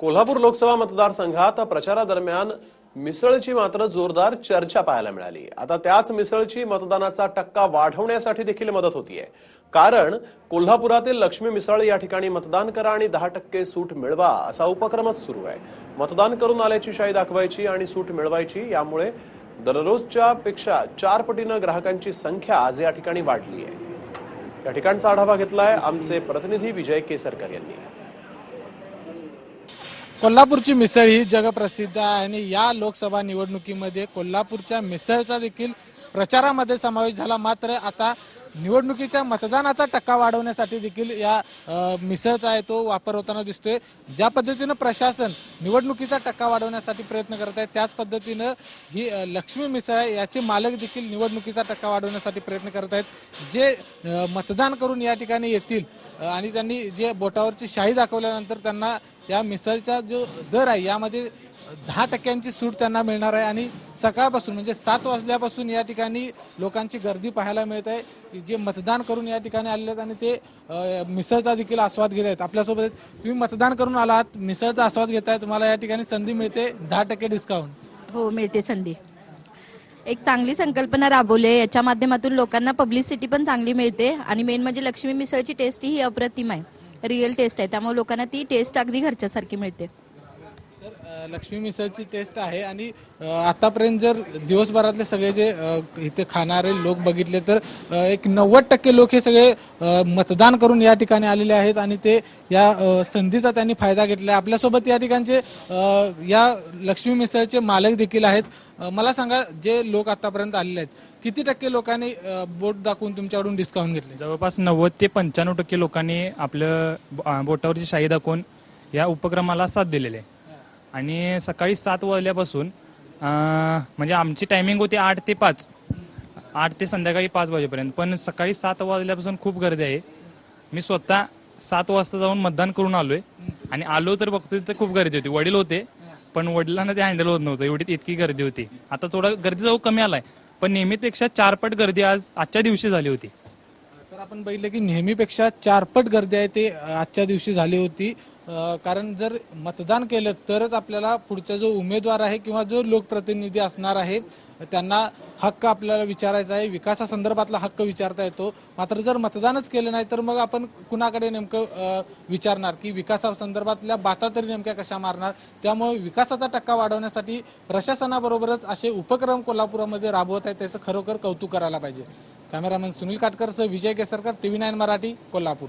कोल्हापूर लोकसभा मतदारसंघात प्रचारादरम्यान मिसळची मात्र जोरदार चर्चा पाहायला मिळाली. आता त्याच मिसळची मतदानाचा टक्का वाढवण्यासाठी देखील मदत होतीये. कारण कोल्हापुरातील लक्ष्मी मिसळ या ठिकाणी मतदान करा आणि दहा टक्के सूट मिळवा असा उपक्रमच सुरू आहे. मतदान करून आल्याची शाई दाखवायची आणि सूट मिळवायची यामुळे दररोजच्या पेक्षा चार पटीनं ग्राहकांची संख्या आज या ठिकाणी वाढली आहे या ठिकाणचा आढावा घेतलाय आमचे प्रतिनिधी विजय केसरकर यांनी. कोल्हापूरची मिसळ ही जगप्रसिद्ध आहे आणि या लोकसभा निवडणुकीमध्ये कोल्हापूरच्या मिसळचा देखील प्रचारामध्ये समावेश झाला. मात्र आता निवडणुकीच्या मतदानाचा टक्का वाढवण्यासाठी देखील या मिसळचा आहे तो वापर होताना दिसतोय. ज्या पद्धतीनं प्रशासन निवडणुकीचा टक्का वाढवण्यासाठी प्रयत्न करत आहे त्याच पद्धतीनं ही लक्ष्मी मिसळ आहे याचे मालक देखील निवडणुकीचा टक्का वाढवण्यासाठी प्रयत्न करत आहेत. जे मतदान करून या ठिकाणी येतील आणि त्यांनी जे बोटावरची शाही दाखवल्यानंतर त्यांना या मिसळचा जो दर आहे यामध्ये दहा टक्क्यांची सूट त्यांना मिळणार आहे. आणि सकाळपासून म्हणजे सात वाजल्यापासून या ठिकाणी लोकांची गर्दी पाहायला मिळत आहे. जे मतदान करून या ठिकाणी आलेले आहेत आणि ते मिसळचा देखील आस्वाद घेत आहेत. आपल्यासोबत तुम्ही मतदान करून आलात मिसळचा आस्वाद घेताय तुम्हाला या ठिकाणी संधी मिळते. दहा टक्के डिस्काउंट हो मिळते संधी. एक चांगली संकल्पना राबवली आहे. याच्या माध्यमातून लोकांना पब्लिसिटी पण चांगली मिळते. आणि मेन म्हणजे लक्ष्मी मिसळची टेस्ट ही अप्रतिम आहे. रिअल टेस्ट आहे. त्यामुळे लोकांना ती टेस्ट अगदी घरच्यासारखी मिळते. लक्ष्मी मिसळची टेस्ट आहे आणि आतापर्यंत जर दिवसभरातले सगळे जे इथे खाणारे लोक बघितले तर एक नव्वद टक्के लोक हे सगळे मतदान करून या ठिकाणी आलेले आहेत आणि ते या संधीचा त्यांनी फायदा घेतला आहे आपल्यासोबत या ठिकाणचे या लक्ष्मी मिसळचे मालक देखील आहेत. मला सांगा जे लोक आतापर्यंत आलेले आहेत किती टक्के लोकांनी बोट दाखवून तुमच्याकडून डिस्काउंट घेतले? जवळपास नव्वद ते पंच्याण्णव टक्के लोकांनी आपलं ब- बोटावरची शाही दाखवून या उपक्रमाला साथ दिलेली आहे. आणि सकाळी सात वाजल्यापासून म्हणजे आमची टायमिंग होती आठ ते पाच. आठ ते संध्याकाळी पाच वाजेपर्यंत. पण सकाळी सात वाजल्यापासून खूप गर्दी आहे. मी स्वतः सात वाजता जाऊन मतदान करून आलोय. आणि आलो तर बघतो तर खूप गर्दी होती. वडील होते पण वडिलांना ते हँडल होत नव्हतं. एवढी इतकी गर्दी होती. आता थोडा गर्दी जाऊ कमी आलाय. पण नेहमीपेक्षा चारपट गर्दी आज आजच्या दिवशी झाली होती. तर आपण बघितलं की नेहमीपेक्षा चारपट गर्दी आहे ते आजच्या दिवशी झाली होती. कारण जर मतदान केलं तरच आपल्याला पुढचा जो उमेदवार आहे किंवा जो लोकप्रतिनिधी असणार आहे त्यांना हक्क आपल्याला विचारायचा आहे विकासासंदर्भातला हक्क विचारता येतो. मात्र जर मतदानच केलं नाही तर मग आपण कुणाकडे नेमकं विचारणार? की विकासासंदर्भातल्या बाता तरी नेमक्या कशा मारणार? त्यामुळे विकासाचा टक्का वाढवण्यासाठी प्रशासनाबरोबरच असे उपक्रम कोल्हापुरामध्ये राबवत आहेत त्याचं खरोखर कौतुक करायला पाहिजे. Cameraman Sunil काटकरसह Vijay Kesarkar T V nine Marathi Kolhapur.